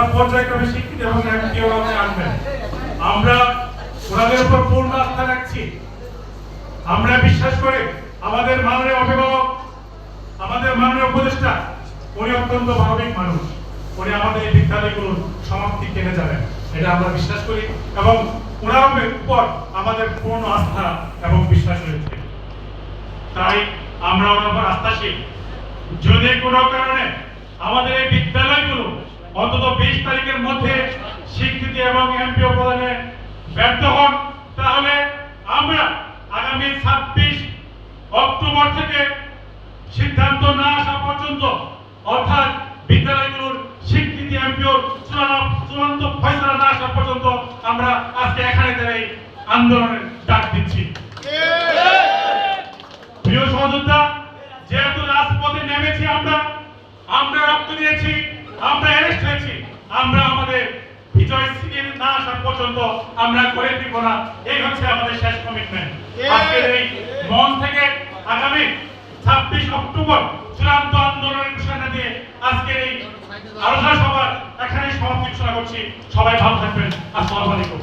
ওরা পর্যায়ক্রমে শিক্ষিত এবং এমপিও আনবেন আমরা ওনাদের উপর পূর্ণ আস্থা রাখছি। আমরা বিশ্বাস করি আমাদের মাননীয় অভিভাবক, আমাদের মাননীয় উপদেষ্টা, উনি অত্যন্ত মানবিক মানুষ। উনি আমাদের এই বিদ্যালয়গুলোর সমাপ্তি কেনে যাবেন এটা আমরা বিশ্বাস করি এবং ওনার উপর আমাদের পূর্ণ আস্থা এবং বিশ্বাস রয়েছে। তাই আমরা ওনার উপর আস্থাশীল যদি কোনো কারণে আমাদের এই বিদ্যালয়গুলো অন্তত বিশ তারিখের মধ্যে স্বীকৃতি এবং এমপিও প্রদানে ব্যর্থ হন। তাহলে আমরা আগামী ছাব্বিশ অক্টোবর থেকে সিদ্ধান্ত না আসা পর্যন্ত, অর্থাৎ বিদ্যালয়গুলোর স্বীকৃতি এমপিও চূড়ান্ত ফয়সলা না আসা পর্যন্ত আমরা আজকে এখানে দাঁড়িয়ে আন্দোলনের ডাক দিচ্ছি। প্রিয় সহযোদ্ধা, যেহেতু রাজপথে নেমেছি আমরা আমরা রক্ত দিয়েছি আমরা অ্যারেস্ট হয়েছি আমরা আমাদের বিজয় সিরিয়াল না আসা পর্যন্ত আমরা করে দিব না। এই হচ্ছে আমাদের শেষ কমিটমেন্ট আজকের এই মন থেকে আগামী ছাব্বিশ অক্টোবর চূড়ান্ত আন্দোলনের ঘোষণা দিয়ে আজকের এই আলোচনা সভা এখানে সমাপ্তি ঘোষণা করছি। সবাই ভালো থাকবেন। আসসালামু আলাইকুম।